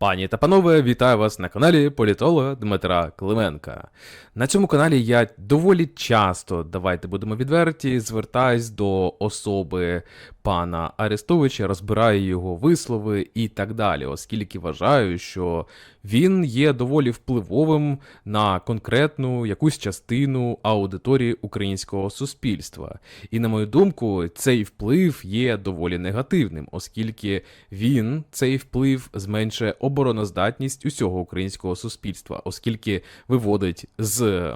Пані та панове, вітаю вас на каналі політолога Дмитра Клименка. На цьому каналі я доволі часто, давайте будемо відверті, звертаюсь до особи пана Арестовича, розбираю його вислови і так далі, оскільки вважаю, що він є доволі впливовим на конкретну якусь частину аудиторії українського суспільства. І на мою думку, цей вплив є доволі негативним, оскільки він цей вплив зменшує обороноздатність усього українського суспільства, оскільки виводить з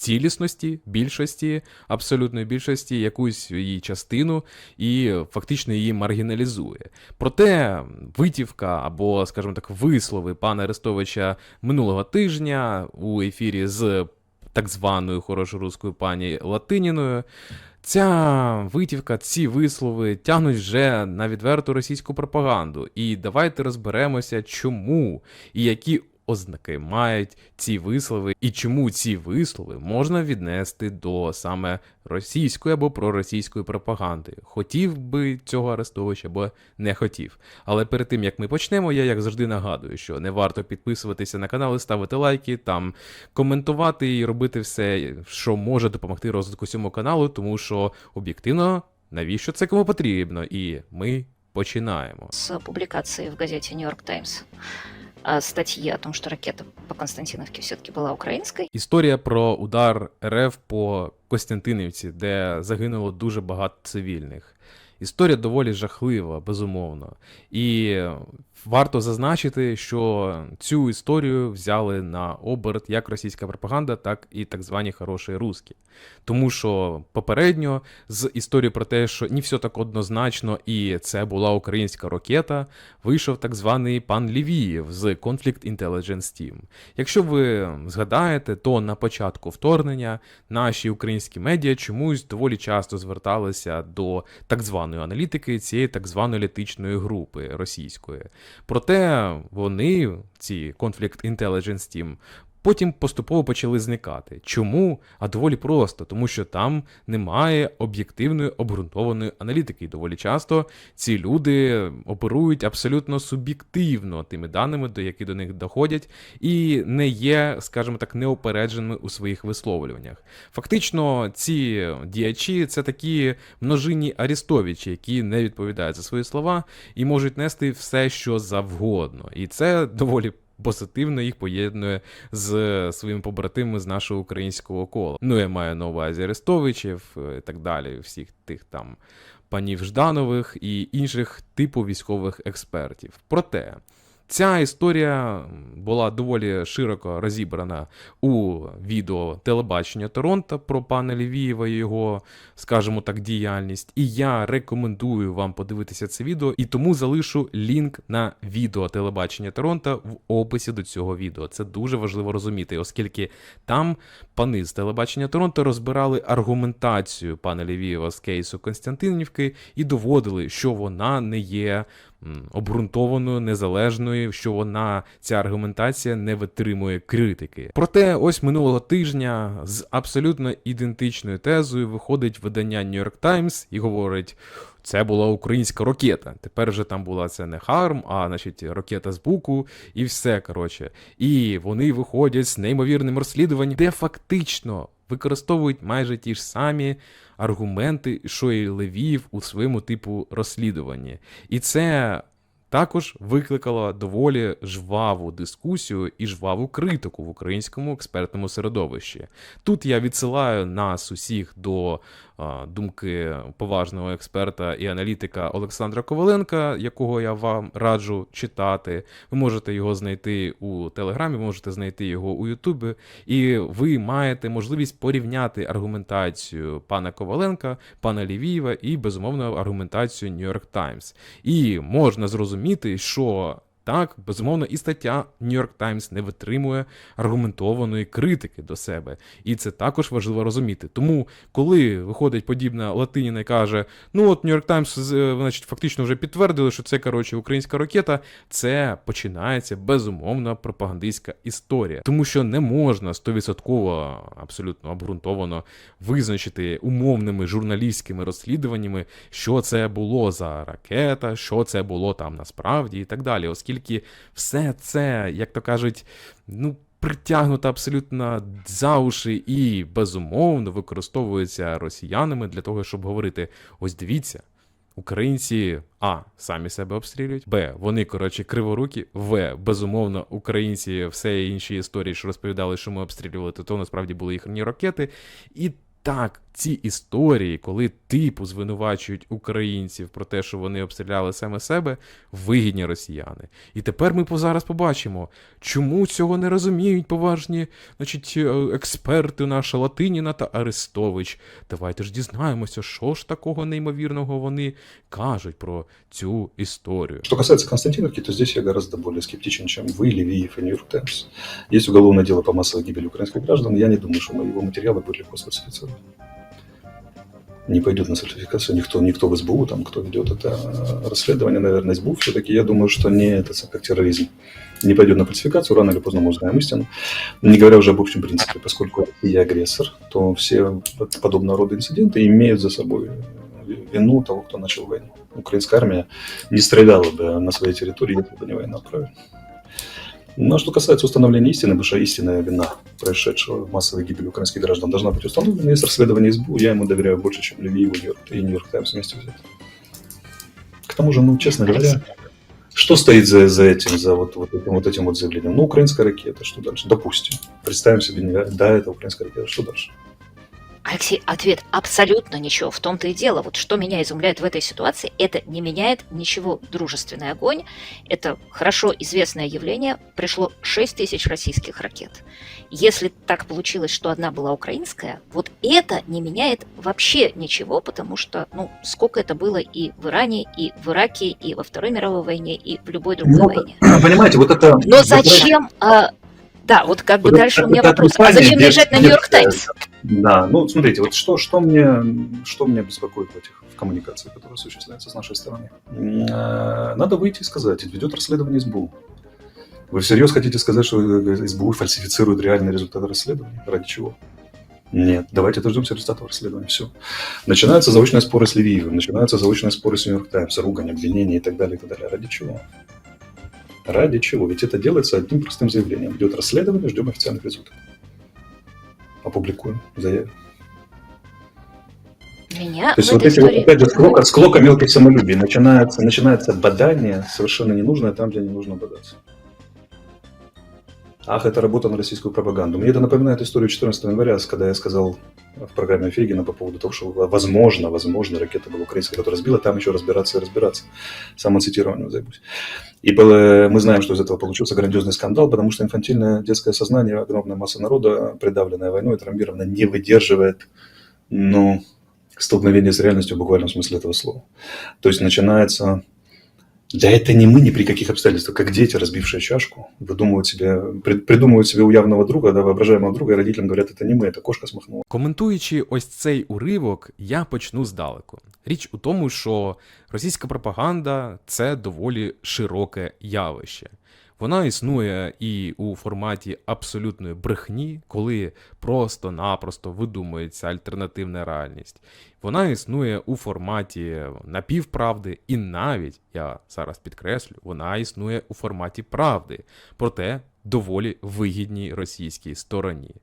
цілісності, більшості, абсолютної більшості, якусь її частину і фактично її маргіналізує. Проте витівка або, скажімо так, вислови пана Арестовича минулого тижня у ефірі з так званою хорошою руською пані Латиніною. Ця витівка, ці вислови тягнуть вже на відверту російську пропаганду. І давайте розберемося, чому і які ознаки мають ці вислови, і чому ці вислови можна віднести до саме російської або проросійської пропаганди. Хотів би цього Арестович або не хотів. Але перед тим як ми почнемо, я як завжди нагадую, що не варто підписуватися на канал ставити лайки, там коментувати і робити все, що може допомогти розвитку цьому каналу, тому що об'єктивно навіщо це кому потрібно, і ми починаємо. с публикацией в газете «Нью-Йорк Таймс» статьи о том, что ракета по Константиновке все-таки была українською. Історія про удар РФ по Костянтинівці, де загинуло дуже багато цивільних. Історія доволі жахлива, безумовно. І варто зазначити, що цю історію взяли на оберт як російська пропаганда, так і так звані хороші русські. Тому що попередньо з історії про те, що не все так однозначно, і це була українська ракета, вийшов так званий пан Лівієв з Conflict Intelligence Team. Якщо ви згадаєте, то на початку вторгнення наші українські медіа чомусь доволі часто зверталися до так званої аналітики цієї так званої літичної групи російської. Проте вони, ці Conflict Intelligence Team, потім поступово почали зникати. Чому? А доволі просто, тому що там немає об'єктивної обґрунтованої аналітики. І доволі часто ці люди оперують абсолютно суб'єктивно тими даними, до які до них доходять, і не є, скажімо так, неопередженими у своїх висловлюваннях. Фактично, ці діячі це такі множинні арестовичі, які не відповідають за свої слова і можуть нести все, що завгодно. І це доволі. Позитивно їх поєднує з своїми побратимами з нашого українського кола. Ну, я маю на увазі Арестовичів е, і так далі, всіх тих там панів Жданових і інших типу військових експертів. Проте ця історія була доволі широко розібрана у відео телебачення Торонто про пана Лівієва і його, скажімо так, діяльність. І я рекомендую вам подивитися це відео, і тому залишу лінк на відео телебачення Торонто в описі до цього відео. Це дуже важливо розуміти, оскільки там пани з телебачення Торонто розбирали аргументацію пана Лівієва з кейсу Константинівки і доводили, що вона не є обґрунтованою, незалежною, що вона ця аргументація не витримує критики. Проте, ось минулого тижня з абсолютно ідентичною тезою виходить видання New York Times і говорить. Це була українська ракета. Тепер вже там була це не Харм, а значить ракета з Буку, і все коротше. І вони виходять з неймовірним розслідуванням, де фактично використовують майже ті ж самі аргументи, що і Левіїв у своєму типу розслідуванні. І це також викликало доволі жваву дискусію і жваву критику в українському експертному середовищі. Тут я відсилаю нас усіх до думки поважного експерта і аналітика Олександра Коваленка, якого я вам раджу читати. Ви можете його знайти у Телеграмі, можете знайти його у Ютубі, і ви маєте можливість порівняти аргументацію пана Коваленка, пана Лівієва і безумовно аргументацію New York Times. І можна зрозуміти, що. Так, безумовно, і стаття New York Times не витримує аргументованої критики до себе. І це також важливо розуміти. Тому, коли виходить подібна Латиніна і каже: ну от New York Times, з- значить, фактично вже підтвердили, що це коротше українська ракета, це починається безумовно пропагандистська історія. Тому що не можна стовідсотково абсолютно обґрунтовано визначити умовними журналістськими розслідуваннями, що це було за ракета, що це було там насправді і так далі, оскільки наскільки все це, як то кажуть, ну. Притягнуто абсолютно за уші і безумовно використовується росіянами для того, щоб говорити: ось дивіться, Українці А. Самі себе обстрілюють, Б. Вони, коротше, криворукі, В. Безумовно, українці все інші історії, що розповідали, що ми обстрілювали, то, то насправді були їхні ракети. І так, ці історії, коли типу звинувачують українців про те, що вони обстріляли саме себе, вигідні росіяни. І тепер ми зараз побачимо, чому цього не розуміють поважні значить, е, експерти наша Латиніна та Арестович. Давайте ж дізнаємося, що ж такого неймовірного вони кажуть про цю історію. Что касается Константиновки, то здесь я гораздо более скептичен, чем вы, Левиев и Нью-Йорк Таймс. Есть уголовное дело по массовой гибели украинских граждан. Я не думаю, что его материалы будет легко сфальсифицировать. Не пойдет на сертификацию никто, никто в СБУ, там, кто ведет это э, расследование, наверное, СБУ все-таки. Я думаю, что не это как терроризм. Не пойдет на фальсификацию, рано или поздно мы узнаем истину. Не говоря уже об общем принципе, поскольку я агрессор, то все подобного рода инциденты имеют за собой вину того, кто начал войну. Украинская армия не стреляла бы на своей территории, если бы не война, правильно? Ну, а что касается установления истины, потому что истинная вина происшедшего массовой гибели украинских граждан должна быть установлена. Есть расследование СБУ, я ему доверяю больше, чем Нью-Йорк- и Нью-Йорк Таймс вместе взять. К тому же, ну, честно говоря, что стоит за, за этим, за вот, вот, этим, вот этим вот заявлением? Ну, украинская ракета, что дальше? Допустим. Представим себе, да, это украинская ракета, что дальше? Алексей, ответ абсолютно ничего. В том-то и дело. Вот что меня изумляет в этой ситуации, это не меняет ничего. Дружественный огонь – это хорошо известное явление. Пришло 6 тысяч российских ракет. Если так получилось, что одна была украинская, вот это не меняет вообще ничего, потому что, ну, сколько это было и в Иране, и в Ираке, и во Второй мировой войне, и в любой другой Ну, войне. Понимаете, вот это... Но зачем... а, да, вот как бы Вот дальше это- у меня вопрос. А зачем бежать на Нью-Йорк Таймс? Да, ну смотрите, вот что, что, мне, что меня беспокоит в этих в коммуникациях, которые осуществляются с нашей стороны. Э, Надо выйти и сказать, ведет расследование СБУ. Вы всерьез хотите сказать, что э, СБУ фальсифицирует реальные результаты расследования? Ради чего? Нет, давайте дождемся результатов расследования. Все. Начинаются заочные споры с Левиевым, начинаются заочные споры с Нью-Йорк Таймс, ругань, обвинения и так далее, и так далее. Ради чего? Ради чего? Ведь это делается одним простым заявлением. Идет расследование, ждем официальных результатов. Опубликуем, заявим. Меня То есть вот эти, вот, истории... опять же, склока, склока мелких самолюбий. Начинается, начинается бадание совершенно ненужное там, где не нужно бодаться. Ах, это работа на российскую пропаганду. Мне это напоминает историю 14 января, когда я сказал в программе Фейгина по поводу того, что возможно, возможно, ракета была украинская, которая сбила, там еще разбираться и разбираться. Самоцитированием займусь. И мы знаем, что из этого получился грандиозный скандал, потому что инфантильное детское сознание, огромная масса народа, придавленная войной, травмированная, не выдерживает, ну, столкновение с реальностью в буквальном смысле этого слова. То есть начинается... Да это не мы ни при каких обстоятельствах, как дети, разбившие чашку, выдумывают себе, прид- придумывают себе у явного друга, да, воображаемого друга, и родителям говорят, это не мы, это кошка смахнула. Коментуючи ось цей уривок, я почну здалеку. Річ у тому, що російська пропаганда це доволі широке явище. Вона існує і у форматі абсолютної брехні, коли просто-напросто видумується альтернативна реальність. Вона існує у форматі напівправди, і навіть, я зараз підкреслю, вона існує у форматі правди, проте доволі вигідній російській стороні.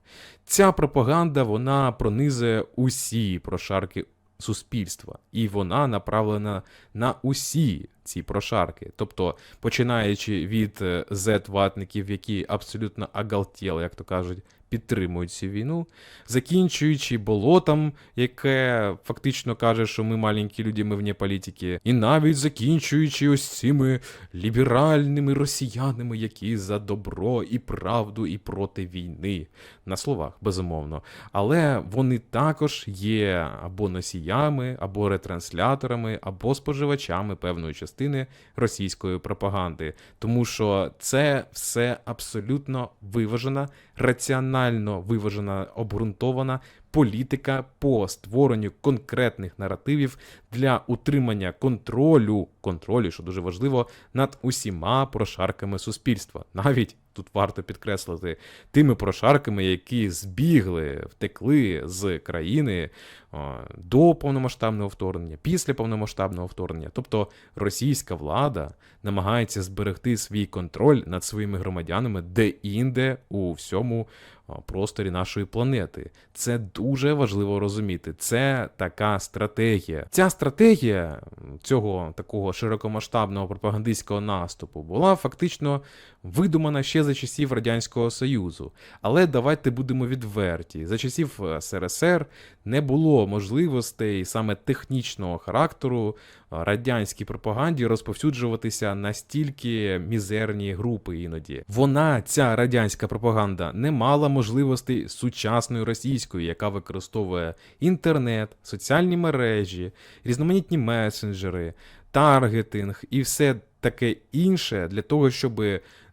Ця пропаганда вона пронизує усі прошарки суспільства, і вона направлена на усі ці прошарки. Тобто, починаючи від е, Z-ватників, які абсолютно агалтіли, як то кажуть, підтримують цю війну, закінчуючи болотом, яке фактично каже, що ми маленькі люди, ми вне політики, і навіть закінчуючи ось цими ліберальними росіянами, які за добро і правду і проти війни. На словах, безумовно. Але вони також є або носіями, або ретрансляторами, або споживачами певної частини російської пропаганди. Тому що це все абсолютно виважена, раціонально виважена, обґрунтована політика по створенню конкретних наративів для утримання контролю, контролю, що дуже важливо, над усіма прошарками суспільства, навіть тут варто підкреслити, тими прошарками, які збігли, втекли з країни до повномасштабного вторгнення, після повномасштабного вторгнення. Тобто російська влада намагається зберегти свій контроль над своїми громадянами де-інде у всьому просторі нашої планети. Це дуже важливо розуміти. Це така стратегія. Ця стратегія цього такого широкомасштабного пропагандистського наступу була фактично видумана ще за часів Радянського Союзу. Але давайте будемо відверті. За часів е, СРСР не було можливостей саме технічного характеру радянській пропаганді розповсюджуватися настільки мізерні групи іноді. Вона, ця радянська пропаганда, не мала можливостей сучасної російської, яка використовує інтернет, соціальні мережі, різноманітні месенджери, таргетинг і все таке інше для того, щоб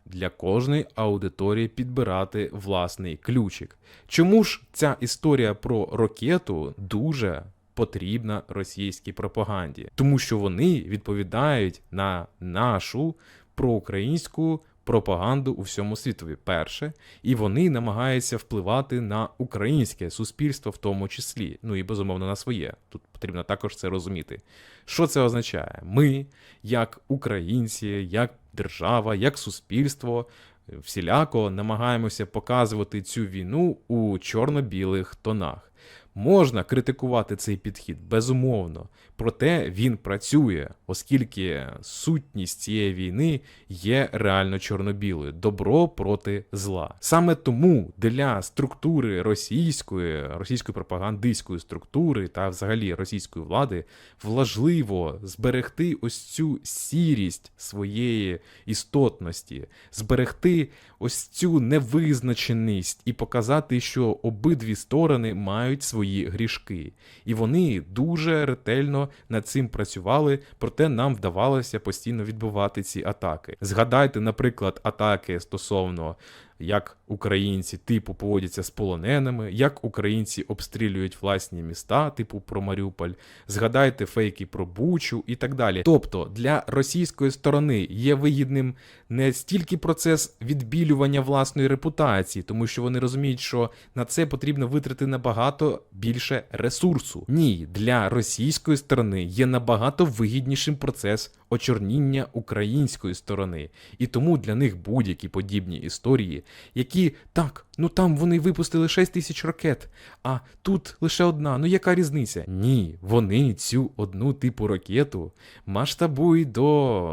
для кожної аудиторії підбирати власний ключик. Чому ж ця історія про ракету дуже потрібна російській пропаганді? Тому що вони відповідають на нашу проукраїнську пропаганду у всьому світові. Перше, і вони намагаються впливати на українське суспільство, в тому числі, ну і безумовно на своє. Тут потрібно також це розуміти. Що це означає? Ми, як українці, як держава, як суспільство, всіляко намагаємося показувати цю війну у чорно-білих тонах. Можна критикувати цей підхід, безумовно, проте він працює, оскільки сутність цієї війни є реально чорно-білою добро проти зла. Саме тому для структури російської, російської пропагандистської структури та взагалі російської влади важливо зберегти ось цю сірість своєї істотності, зберегти ось цю невизначеність і показати, що обидві сторони мають свої грішки. І вони дуже ретельно над цим працювали, проте нам вдавалося постійно відбивати ці атаки. Згадайте, наприклад, атаки стосовно як українці типу поводяться з полоненими, як українці обстрілюють власні міста, типу про Маріуполь. Згадайте фейки про Бучу і так далі. Тобто для російської сторони є вигідним не стільки процес відбілювання власної репутації, тому що вони розуміють, що на це потрібно витрати набагато більше ресурсу. Ні, для російської сторони є набагато вигіднішим процес очорніння української сторони, і тому для них будь-які подібні історії, які так, ну там вони випустили 6 тисяч ракет, а тут лише одна. Ну яка різниця? Ні, вони цю одну типу ракету масштабують до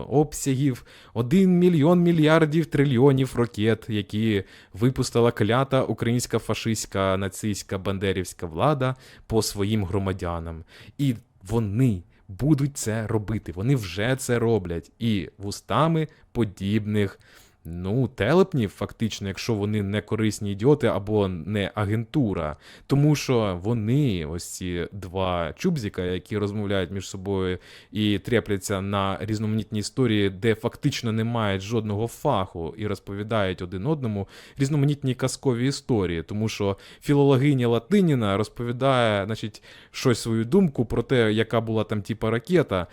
обсягів 1 мільйон мільярдів трильйонів ракет, які випустила клята українська фашистська нацистська бандерівська влада по своїм громадянам. І вони будуть це робити. Вони вже це роблять. І вустами подібних. Ну, телепнів, фактично, якщо вони не корисні ідіоти або не агентура. Тому що вони, ось ці два чубзіка, які розмовляють між собою і трепляться на різноманітні історії, де фактично не мають жодного фаху і розповідають один одному різноманітні казкові історії. Тому що філологиня Латиніна розповідає, значить, щось свою думку про те, яка була там типа ракета,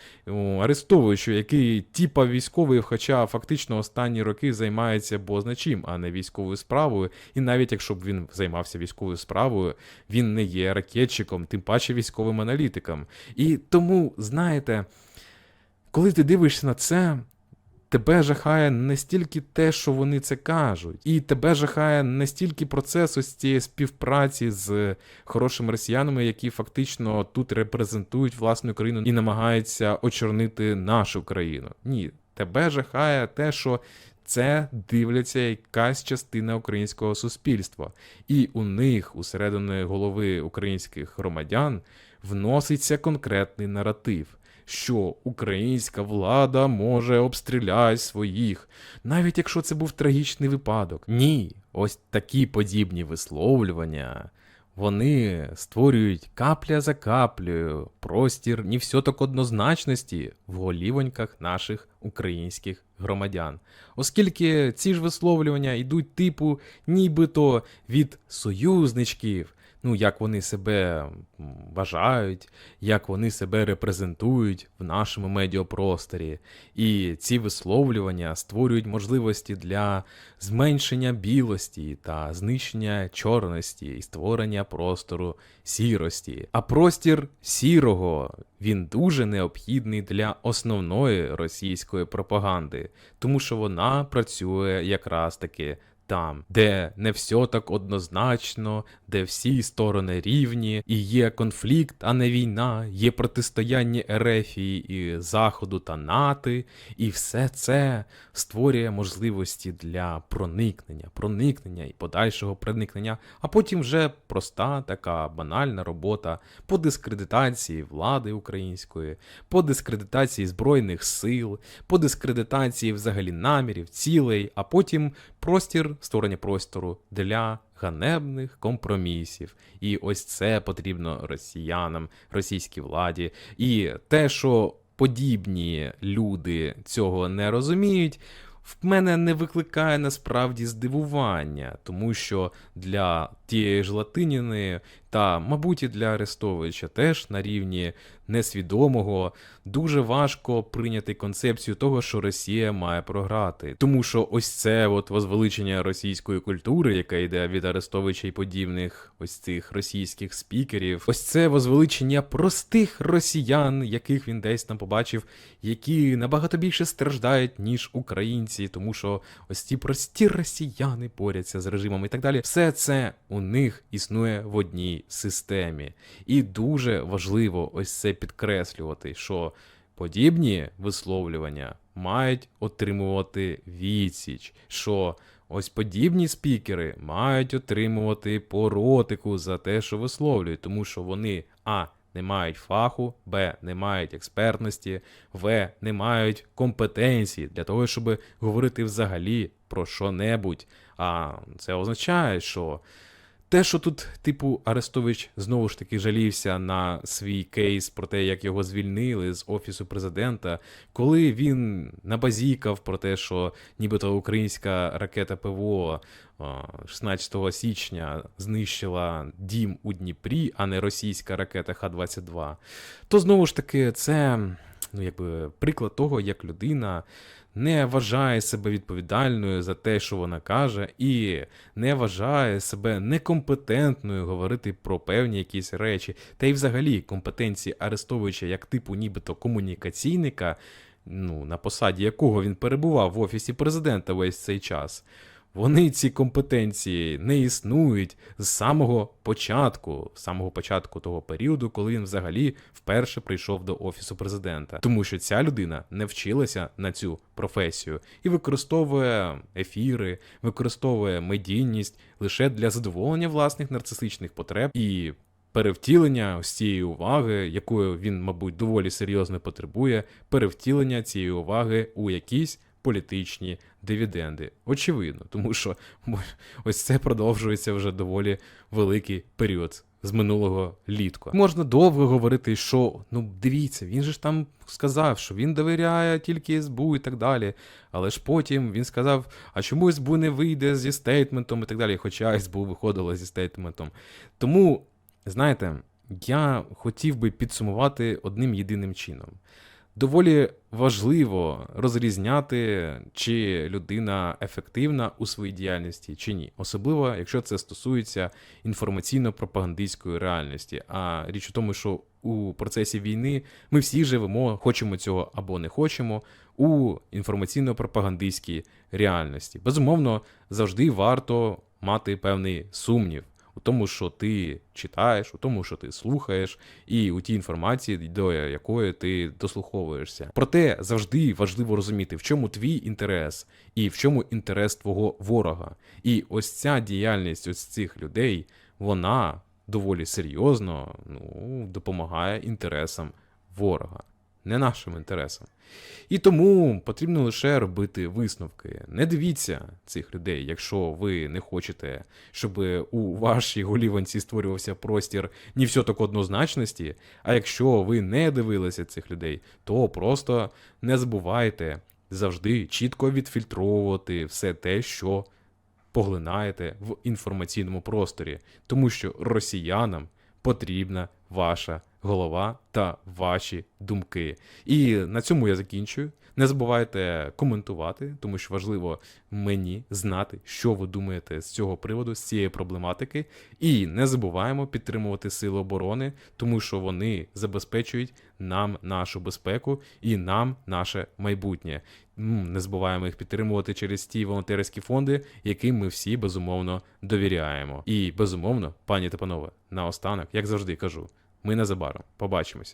арестовуючи, який типа військовий, хоча фактично останні роки займається бозначим, а не військовою справою. І навіть якщо б він займався військовою справою, він не є ракетчиком, тим паче військовим аналітиком. І тому, знаєте, коли ти дивишся на це. Тебе жахає не стільки те, що вони це кажуть, і тебе жахає не стільки процес ось цієї співпраці з хорошими росіянами, які фактично тут репрезентують власну країну і намагаються очорнити нашу країну. Ні, тебе жахає те, що це дивляться якась частина українського суспільства, і у них, усередині голови українських громадян, вноситься конкретний наратив. Що українська влада може обстріляти своїх, навіть якщо це був трагічний випадок. Ні, ось такі подібні висловлювання. Вони створюють капля за каплею простір ні все так однозначності в голівоньках наших українських громадян. Оскільки ці ж висловлювання йдуть типу нібито від союзничків, ну, як вони себе вважають, як вони себе репрезентують в нашому медіапросторі. І ці висловлювання створюють можливості для зменшення білості та знищення чорності і створення простору сірості. А простір сірого він дуже необхідний для основної російської пропаганди, тому що вона працює якраз таки там, де не все так однозначно, де всі сторони рівні, і є конфлікт, а не війна, є протистояння Ерефії і Заходу та НАТО, і все це створює можливості для проникнення, проникнення і подальшого проникнення, а потім вже проста така банальна робота по дискредитації влади української, по дискредитації збройних сил, по дискредитації взагалі намірів, цілей, а потім простір створення простору для ганебних компромісів. І ось це потрібно росіянам, російській владі. І те, що подібні люди цього не розуміють. В мене не викликає насправді здивування, тому що для тієї ж Латиніни та, мабуть, і для Арестовича теж на рівні несвідомого дуже важко прийняти концепцію того, що Росія має програти. Тому що ось це от возвеличення російської культури, яка йде від Арестовича і подібних ось цих російських спікерів, ось це возвеличення простих росіян, яких він десь там побачив, які набагато більше страждають, ніж українці, тому що ось ці прості росіяни борються з режимом і так далі. Все це у них існує в одній системі. І дуже важливо ось це підкреслювати, що подібні висловлювання мають отримувати відсіч, що ось подібні спікери мають отримувати поротику за те, що висловлюють, тому що вони а. Не мають фаху, Б. Не мають експертності, В. Не мають компетенції для того, щоб говорити взагалі про що-небудь. А це означає, що те, що тут, типу, Арестович знову ж таки жалівся на свій кейс про те, як його звільнили з офісу президента, коли він набазікав про те, що нібито українська ракета ПВО 16 січня знищила дім у Дніпрі, а не російська ракета Х-22, то знову ж таки це ну, якби, приклад того, як людина не вважає себе відповідальною за те, що вона каже, і не вважає себе некомпетентною говорити про певні якісь речі. Та й взагалі компетенції арестовуюча як типу нібито комунікаційника, ну, на посаді якого він перебував в офісі президента весь цей час. Вони ці компетенції не існують з самого початку, з самого початку того періоду, коли він взагалі вперше прийшов до офісу президента, тому що ця людина не вчилася на цю професію і використовує ефіри, використовує медійність лише для задоволення власних нарцисичних потреб і. Перевтілення ось цієї уваги, якою він, мабуть, доволі серйозно потребує, перевтілення цієї уваги у якісь політичні дивіденди. Очевидно, тому що ось це продовжується вже доволі великий період з минулого літку. Можна довго говорити, що ну дивіться, він же ж там сказав, що він довіряє тільки СБУ і так далі. Але ж потім він сказав, а чому СБУ не вийде зі стейтментом і так далі, хоча СБУ виходила зі стейтментом. Тому, знаєте, я хотів би підсумувати одним єдиним чином. Доволі важливо розрізняти, чи людина ефективна у своїй діяльності чи ні, особливо якщо це стосується інформаційно-пропагандистської реальності. А річ у тому, що у процесі війни ми всі живемо, хочемо цього або не хочемо, у інформаційно-пропагандистській реальності. Безумовно, завжди варто мати певний сумнів у тому, що ти читаєш, у тому, що ти слухаєш, і у тій інформації, до якої ти дослуховуєшся. Проте завжди важливо розуміти, в чому твій інтерес і в чому інтерес твого ворога. І ось ця діяльність ось цих людей, вона доволі серйозно ну, допомагає інтересам ворога. Не нашим інтересам. І тому потрібно лише робити висновки. Не дивіться цих людей, якщо ви не хочете, щоб у вашій голіванці створювався простір ні все так однозначності. А якщо ви не дивилися цих людей, то просто не забувайте завжди чітко відфільтровувати все те, що поглинаєте в інформаційному просторі, тому що росіянам потрібна ваша голова та ваші думки. І на цьому я закінчую. Не забувайте коментувати, тому що важливо мені знати, що ви думаєте з цього приводу, з цієї проблематики. І не забуваємо підтримувати Сили оборони, тому що вони забезпечують нам нашу безпеку і нам наше майбутнє. Не забуваємо їх підтримувати через ті волонтерські фонди, яким ми всі безумовно довіряємо. І безумовно, пані та панове, наостанок, як завжди кажу, ми незабаром побачимось.